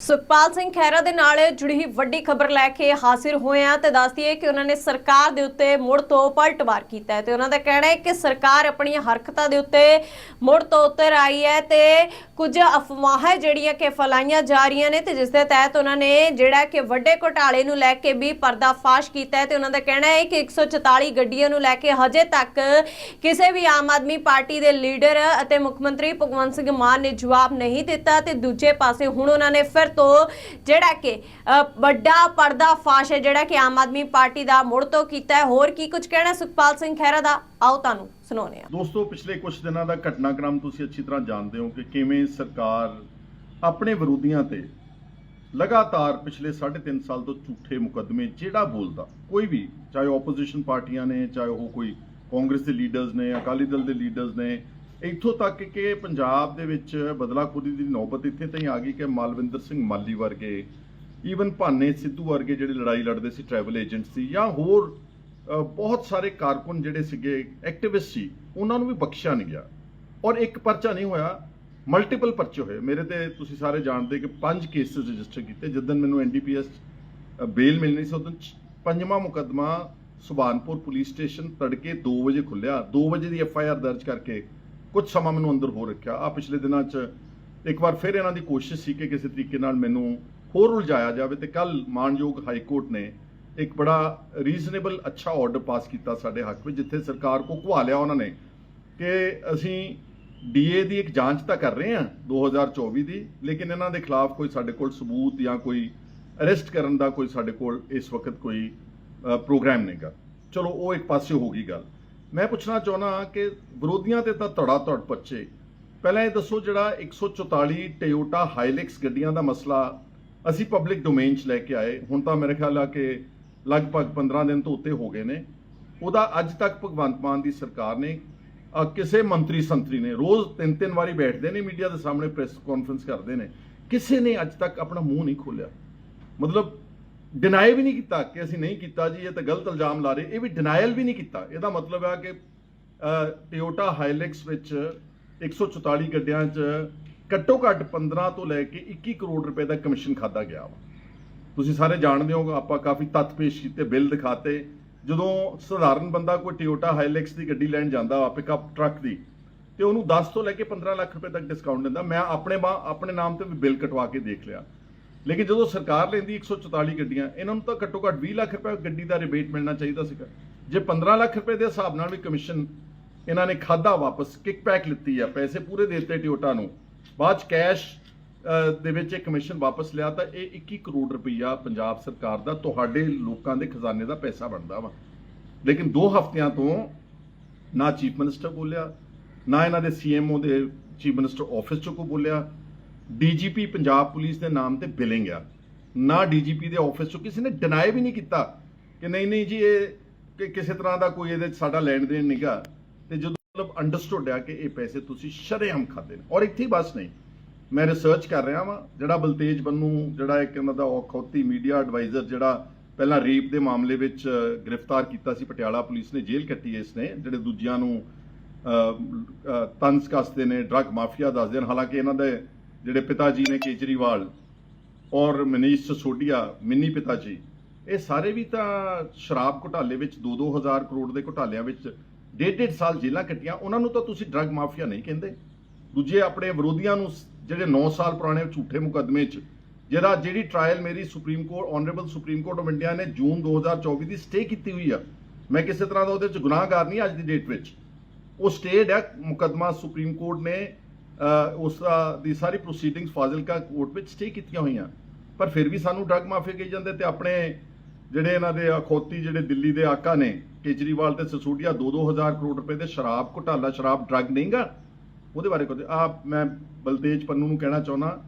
ਸੁਖਪਾਲ ਸਿੰਘ ਖਹਿਰਾ ਦੇ ਨਾਲ ਜੁੜੀ ਵੱਡੀ ਖਬਰ ਲੈ ਕੇ ਹਾਜ਼ਰ ਹੋਏ ਆ ਤੇ ਦੱਸਦੀ ਹੈ ਕਿ ਉਹਨਾਂ ਨੇ ਸਰਕਾਰ ਦੇ ਉੱਤੇ ਮੁੜ ਤੋਂ ਪਲਟਵਾਰ ਕੀਤਾ ਹੈ ਤੇ ਉਹਨਾਂ ਦਾ ਕਹਿਣਾ ਹੈ ਕਿ ਸਰਕਾਰ ਆਪਣੀਆਂ ਹਰਕਤਾਂ ਦੇ ਉੱਤੇ ਮੁੜ ਤੋਂ ਉਤਰ ਆਈ ਹੈ ਤੇ ਕੁਝ ਅਫਵਾਹਾਂ ਜਿਹੜੀਆਂ ਕਿ ਫੈਲਾਈਆਂ ਜਾ ਰਹੀਆਂ ਨੇ ਤੇ ਜਿਸ ਦੇ ਤਹਿਤ ਉਹਨਾਂ ਨੇ ਜਿਹੜਾ ਕਿ ਵੱਡੇ ਘੁਟਾਲੇ ਨੂੰ ਲੈ ਕੇ ਵੀ ਪਰਦਾਫਾਸ਼ ਕੀਤਾ ਹੈ ਤੇ ਉਹਨਾਂ ਦਾ ਕਹਿਣਾ ਹੈ ਕਿ 144 ਗੱਡੀਆਂ ਨੂੰ ਲੈ ਕੇ ਹਜੇ ਤੱਕ ਕਿਸੇ ਵੀ ਆਮ ਆਦਮੀ ਪਾਰਟੀ ਦੇ ਲੀਡਰ ਅਤੇ ਮੁੱਖ ਮੰਤਰੀ ਭਗਵੰਤ ਸਿੰਘ ਮਾਨ ਨੇ ਜਵਾਬ ਨਹੀਂ ਦਿੱਤਾ ਤੇ ਦੂਜੇ ਪਾਸੇ ਹੁਣ ਉਹਨਾਂ ਨੇ ਫਿਰ ਤੋਂ ਜਿਹੜਾ ਕਿ ਅ, ਵੱਡਾ ਪਰਦਾਫਾਸ਼ ਹੈ ਜਿਹੜਾ ਕਿ ਆਮ ਆਦਮੀ ਪਾਰਟੀ ਦਾ ਮੁੜ ਤੋਂ ਕੀਤਾ ਹੈ। ਹੋਰ ਕੀ ਕੁਝ ਕਹਿਣਾ ਸੁਖਪਾਲ ਸਿੰਘ ਖਹਿਰਾ ਦਾ? ਆਓ ਤੁਹਾਨੂੰ ਸੁਣਾਉਂਦੇ ਹਾਂ। ਦੋਸਤੋ ਪਿਛਲੇ ਕੁਝ ਦਿਨਾਂ ਦਾ ਘਟਨਾਕ੍ਰਮ ਤੁਸੀਂ ਅੱਛੀ ਤਰ੍ਹਾਂ ਜਾਣਦੇ ਹੋ ਕਿ ਕਿਵੇਂ ਸਰਕਾਰ ਆਪਣੇ ਵਿਰੋਧੀਆਂ ਤੇ ਲਗਾਤਾਰ ਪਿਛਲੇ 3.5 ਸਾਲ ਤੋਂ ਝੂਠੇ ਮੁਕੱਦਮੇ ਜਿਹੜਾ ਬੋਲਦਾ ਕੋਈ ਵੀ ਚਾਹੇ ਆਪੋਜੀਸ਼ਨ ਪਾਰਟੀਆਂ ਨੇ ਚਾਹੇ ਉਹ ਕੋਈ ਕਾਂਗਰਸ ਦੇ ਲੀਡਰਸ ਨੇ ਅਕਾਲੀ ਦਲ ਦੇ ਲੀਡਰਸ ਨੇ ਇੱਥੋਂ ਤੱਕ ਕਿ ਪੰਜਾਬ ਦੇ ਵਿੱਚ ਬਦਲਾਖੋਰੀ ਦੀ ਨੌਬਤ ਇੱਥੇ ਤਾਈਂ ਆ ਗਈ ਕਿ ਮਾਲਵਿੰਦਰ ਸਿੰਘ ਮਾਲੀ ਵਰਗੇ ਈਵਨ ਭਾਨੇ ਸਿੱਧੂ ਵਰਗੇ ਜਿਹੜੇ ਲੜਾਈ ਲੜਦੇ ਸੀ ਟਰੈਵਲ ਏਜੰਟ ਸੀ, ਜਾਂ ਹੋਰ ਬਹੁਤ ਸਾਰੇ ਕਾਰਕੁਨ ਜਿਹੜੇ ਸੀਗੇ ਐਕਟਿਵਿਸਟ ਸੀ, ਉਹਨਾਂ ਨੂੰ ਵੀ ਬਖਸ਼ਿਆ ਨਹੀਂ ਗਿਆ। ਔਰ ਇੱਕ ਪਰਚਾ ਨਹੀਂ ਹੋਇਆ ਮਲਟੀਪਲ ਪਰਚੇ ਹੋਏ। ਮੇਰੇ ਤੇ ਤੁਸੀਂ ਸਾਰੇ ਜਾਣਦੇ ਕਿ ਪੰਜ ਕੇਸਿਸ ਰਜਿਸਟਰ ਕੀਤੇ। ਜਦੋਂ ਮੈਨੂੰ ਐਨਡੀਪੀਐਸ ਬੇਲ ਮਿਲਣੀ ਸੀ ਉਦੋਂ ਪੰਜਵਾਂ ਮੁਕੱਦਮਾ ਸੁਬਾਨਪੁਰ ਪੁਲਿਸ ਸਟੇਸ਼ਨ ਤੜਕੇ 2 ਵਜੇ ਖੁੱਲਿਆ 2 ਵਜੇ ਦੀ ਐਫ ਆਈ ਆਰ ਦਰਜ ਕਰਕੇ ਕੁਝ ਸਮਾਂ ਮੈਨੂੰ ਅੰਦਰ ਹੋ ਰੱਖਿਆ। ਆ ਪਿਛਲੇ ਦਿਨਾਂ 'ਚ ਇੱਕ ਵਾਰ ਫਿਰ ਇਹਨਾਂ ਦੀ ਕੋਸ਼ਿਸ਼ ਸੀ ਕਿ ਕਿਸੇ ਤਰੀਕੇ ਨਾਲ ਮੈਨੂੰ ਹੋਰ ਉਲਝਾਇਆ ਜਾਵੇ ਤੇ ਕੱਲ ਮਾਨਯੋਗ ਹਾਈ ਕੋਰਟ ਨੇ ਇੱਕ ਬੜਾ ਰੀਜ਼ਨੇਬਲ ਅੱਛਾ ਆਰਡਰ ਪਾਸ ਕੀਤਾ ਸਾਡੇ ਹੱਕ ਵਿੱਚ ਜਿੱਥੇ ਸਰਕਾਰ ਕੋ ਘੁਆ ਲਿਆ ਉਹਨਾਂ ਨੇ ਕਿ ਅਸੀਂ ਡੀਏ ਦੀ ਇੱਕ ਜਾਂਚ ਤਾਂ ਕਰ ਰਹੇ ਹਾਂ 2024 ਦੀ ਲੇਕਿਨ ਇਹਨਾਂ ਦੇ ਖਿਲਾਫ ਕੋਈ ਸਾਡੇ ਕੋਲ ਸਬੂਤ ਜਾਂ ਕੋਈ ਅਰੈਸਟ ਕਰਨ ਦਾ ਕੋਈ ਸਾਡੇ ਕੋਲ ਇਸ ਵਕਤ ਕੋਈ ਅ, ਪ੍ਰੋਗਰਾਮ ਨਹੀਂਗਾ। ਚਲੋ ਉਹ ਇੱਕ ਪਾਸੇ ਹੋ ਗਈ ਗੱਲ। ਮੈਂ ਪੁੱਛਣਾ ਚਾਹੁੰਦਾ ਕਿ ਵਿਰੋਧੀਆਂ ਤੇ ਤਾਂ ਧੜਾ ਧੜ ਪੱਚੇ ਪਹਿਲਾਂ ਇਹ ਦੱਸੋ ਜਿਹੜਾ 144 ਟੋਯੋਟਾ ਹਾਈਲੈਕਸ ਗੱਡੀਆਂ ਦਾ ਮਸਲਾ ਅਸੀਂ ਪਬਲਿਕ ਡੋਮੇਨ 'ਚ ਲੈ ਕੇ ਆਏ। ਹੁਣ ਤਾਂ ਮੇਰੇ ਖਿਆਲ ਆ ਕਿ ਲਗਭਗ 15 ਦਿਨ ਤੋਂ ਉੱਤੇ ਹੋ ਗਏ ਨੇ। ਉਹਦਾ ਅੱਜ ਤੱਕ ਭਗਵੰਤ ਮਾਨ ਦੀ ਸਰਕਾਰ ਨੇ ਕਿਸੇ ਮੰਤਰੀ ਸੰਤਰੀ ਨੇ, ਰੋਜ਼ ਤਿੰਨ ਤਿੰਨ ਵਾਰੀ ਬੈਠਦੇ ਨੇ ਮੀਡੀਆ ਦੇ ਸਾਹਮਣੇ ਪ੍ਰੈਸ ਕਾਨਫਰੰਸ ਕਰਦੇ ਨੇ। ਕਿਸੇ ਨੇ ਅੱਜ ਤੱਕ ਆਪਣਾ ਮੂੰਹ ਨਹੀਂ ਖੋਲਿਆ ਮਤਲਬ ਡਿਨਾਈ ਵੀ ਨਹੀਂ ਕੀਤਾ ਕਿ ਅਸੀਂ ਨਹੀਂ ਕੀਤਾ ਜੀ, ਇਹ ਤਾਂ ਗਲਤ ਇਲਜ਼ਾਮ ਲਾ ਰਹੇ। ਇਹ ਵੀ ਡਿਨਾਇਲ ਵੀ ਨਹੀਂ ਕੀਤਾ। ਇਹਦਾ ਮਤਲਬ ਆ ਕਿ ਟਿਓਟਾ ਹਾਈਲੈਕਸ ਵਿੱਚ 144 ਗੱਡੀਆਂ 'ਚ ਘੱਟੋ ਘੱਟ 15 ਤੋਂ ਲੈ ਕੇ 21 ਕਰੋੜ ਰੁਪਏ ਦਾ ਕਮਿਸ਼ਨ ਖਾਦਾ ਗਿਆ ਵਾ। ਤੁਸੀਂ ਸਾਰੇ ਜਾਣਦੇ ਹੋ, ਆਪਾਂ ਕਾਫੀ ਤੱਥ ਪੇਸ਼ ਕੀਤੇ ਬਿੱਲ ਦਿਖਾਤੇ। ਜਦੋਂ ਸਧਾਰਨ ਬੰਦਾ ਕੋਈ ਟਿਓਟਾ ਹਾਈਲੈਕਸ ਦੀ ਗੱਡੀ ਲੈਣ ਜਾਂਦਾ ਵਾ ਪਿਕਅਪ ਟਰੱਕ ਦੀ, ਤੇ ਉਹਨੂੰ 10 ਤੋਂ ਲੈ ਕੇ 15 ਲੱਖ ਰੁਪਏ ਤੱਕ ਡਿਸਕਾਊਂਟ ਦਿੰਦਾ। ਮੈਂ ਆਪਣੇ ਬਾ- ਆਪਣੇ ਨਾਮ ਤੇ ਵੀ ਬਿੱਲ ਕਟਵਾ ਕੇ ਦੇਖ ਲਿਆ। ਲੇਕਿਨ ਜਦੋਂ ਸਰਕਾਰ ਲੈਂਦੀ 144 ਗੱਡੀਆਂ, ਇਹਨਾਂ ਨੂੰ ਤਾਂ ਘੱਟੋ ਘੱਟ 20 ਲੱਖ ਰੁਪਏ ਗੱਡੀ ਦਾ ਰਿਬੇਟ ਮਿਲਣਾ ਚਾਹੀਦਾ ਸੀਗਾ। ਜੇ 15 ਲੱਖ ਰੁਪਏ ਦੇ ਹਿਸਾਬ ਨਾਲ ਵੀ ਕਮਿਸ਼ਨ ਇਹਨਾਂ ਨੇ ਖਾਦਾ ਵਾਪਸ ਕਿਕਬੈਕ ਲਿੱਤੀ ਆ, ਪੈਸੇ ਪੂਰੇ ਦੇ ਦਿੱਤੇ ਟਿਓਟਾ ਨੂੰ, ਬਾਅਦ ਚ ਕੈਸ਼ ਦੇ ਵਿੱਚ ਇਹ ਕਮਿਸ਼ਨ ਵਾਪਸ ਲਿਆ, ਤਾਂ ਇਹ 21 ਕਰੋੜ ਰੁਪਈਆ ਪੰਜਾਬ ਸਰਕਾਰ ਦਾ, ਤੁਹਾਡੇ ਲੋਕਾਂ ਦੇ ਖਜ਼ਾਨੇ ਦਾ ਪੈਸਾ ਬਣਦਾ ਵਾ। ਲੇਕਿਨ 2 ਹਫ਼ਤਿਆਂ ਤੋਂ ਨਾ ਚੀਫ ਮਿਨਿਸਟਰ ਬੋਲਿਆ, ਨਾ ਇਹਨਾਂ ਦੇ ਸੀਐਮਓ ਦੇ ਚੀਫ ਮਿਨਿਸਟਰ ਆਫਿਸ ਚੋਂ ਕੋ ਬੋਲਿਆ ਡੀਜੀਪੀ ਪੰਜਾਬ ਪੁਲਿਸ ਦੇ ਨਾਮ ਤੇ ਬਿਲਿੰਗ ਆ। ਨਾ ਡੀਜੀਪੀ ਦੇ ਆਫਿਸ ਚੋਂ ਕਿਸੇ ਨੇ ਡਿਨਾਈ ਵੀ ਨਹੀਂ ਕੀਤਾ ਕਿ ਨਹੀਂ ਨਹੀਂ ਜੀ ਇਹ ਕਿਸੇ ਤਰ੍ਹਾਂ ਦਾ ਕੋਈ ਇਹਦੇ ਸਾਡਾ ਲੈਣ ਦੇਣ ਨਹੀਂਗਾ ਤੇ ਜਦੋਂ ਮਤਲਬ ਅੰਡਰਸਟੂਡ ਆ ਕਿ ਇਹ ਪੈਸੇ ਤੁਸੀਂ ਸ਼ਰੇਆਮ ਖਾਦੇ ਨੇ। ਔਰ ਇੱਥੇ ਬਸ ਨਹੀਂ। ਮੈਂ ਰਿਸਰਚ ਕਰ ਰਿਹਾ ਵਾਂ ਜਿਹੜਾ ਬਲਤੇਜ ਬੰਨੂ ਜਿਹੜਾ ਇੱਕ ਇਹਨਾਂ ਦਾ ਔਖੌਤੀ ਮੀਡੀਆ ਐਡਵਾਈਜ਼ਰ ਜਿਹੜਾ ਪਹਿਲਾਂ ਰੇਪ ਦੇ ਮਾਮਲੇ ਵਿੱਚ ਗ੍ਰਿਫਤਾਰ ਕੀਤਾ ਸੀ ਪਟਿਆਲਾ ਪੁਲਿਸ ਨੇ ਜੇਲ੍ਹ ਕੱਟੀ ਇਸ ਨੇ ਜਿਹੜੇ ਦੂਜਿਆਂ ਨੂੰ ਅ, ਅ, ਕੱਸਦੇ ਨੇ ਡਰੱਗ ਮਾਫੀਆ ਦੱਸਦੇ ਨੇ। ਹਾਲਾਂਕਿ ਇਹਨਾਂ ਦੇ ਜਿਹੜੇ ਪਿਤਾ ਜੀ ਨੇ ਕੇਜਰੀਵਾਲ ਔਰ ਮਨੀਸ਼ ਸਸੋਡੀਆ ਮਿੰਨੀ ਪਿਤਾ ਜੀ, ਇਹ ਸਾਰੇ ਵੀ ਤਾਂ ਸ਼ਰਾਬ ਘੁਟਾਲੇ ਵਿੱਚ 2-2 ਹਜ਼ਾਰ ਕਰੋੜ ਦੇ ਘੁਟਾਲਿਆਂ ਵਿੱਚ ਡੇਢ ਡੇਢ ਸਾਲ ਜੇਲ੍ਹਾਂ ਕੱਟੀਆਂ। ਉਹਨਾਂ ਨੂੰ ਤਾਂ ਤੁਸੀਂ ਡਰੱਗ ਮਾਫੀਆ ਨਹੀਂ ਕਹਿੰਦੇ। ਦੂਜੇ ਆਪਣੇ ਵਿਰੋਧੀਆਂ ਨੂੰ ਜਿਹੜੇ 9 ਸਾਲ ਪੁਰਾਣੇ ਝੂਠੇ ਮੁਕੱਦਮੇ 'ਚ, ਜਿਹੜਾ ਜਿਹੜੀ ਟ੍ਰਾਇਲ ਮੇਰੀ supreme court honourable supreme court of India ਨੇ ਜੂਨ 2024 ਦੀ ਸਟੇ ਕੀਤੀ ਹੋਈ ਆ। ਮੈਂ ਕਿਸੇ ਤਰ੍ਹਾਂ ਦਾ ਉਹਦੇ 'ਚ ਗੁਨਾਹਗਾਰ ਨਹੀਂ ਅੱਜ ਦੀ ਡੇਟ ਵਿੱਚ। ਉਹ ਸਟੇਡ ਹੈ ਮੁਕੱਦਮਾ ਸੁਪਰੀਮ ਕੋਰਟ ਨੇ ਉਸ ਦੀ ਸਾਰੀ ਪ੍ਰੋਸੀਡਿੰਗਸ ਫਾਜ਼ਿਲਕਾ ਕੋਰਟ ਵਿੱਚ ਸਟੇ ਕੀਤੀਆਂ ਹੋਈਆਂ। ਪਰ ਫਿਰ ਵੀ ਸਾਨੂੰ ਡਰੱਗ ਮਾਫੀਆ ਕਹੀ ਜਾਂਦੇ ਤੇ ਆਪਣੇ ਜਿਹੜੇ ਇਹਨਾਂ ਦੇ ਅਖੌਤੀ, ਜਿਹੜੇ ਦਿੱਲੀ ਦੇ ਆਕਾ ਨੇ, ਕੇਜਰੀਵਾਲ ਤੇ ਸਸੂਡੀਆ 2-2 ਹਜ਼ਾਰ ਕਰੋੜ ਰੁਪਏ ਦੇ ਸ਼ਰਾਬ ਘੁਟਾਲਾ, ਸ਼ਰਾਬ, ਡਰੱਗ ਨਹੀਂਗਾ? ਉਹਦੇ ਬਾਰੇ ਕੁਝ ਆ ਮੈਂ ਬਲਤੇਜ ਪੰਨੂ ਨੂੰ ਕਹਿਣਾ ਚਾਹੁੰਦਾ।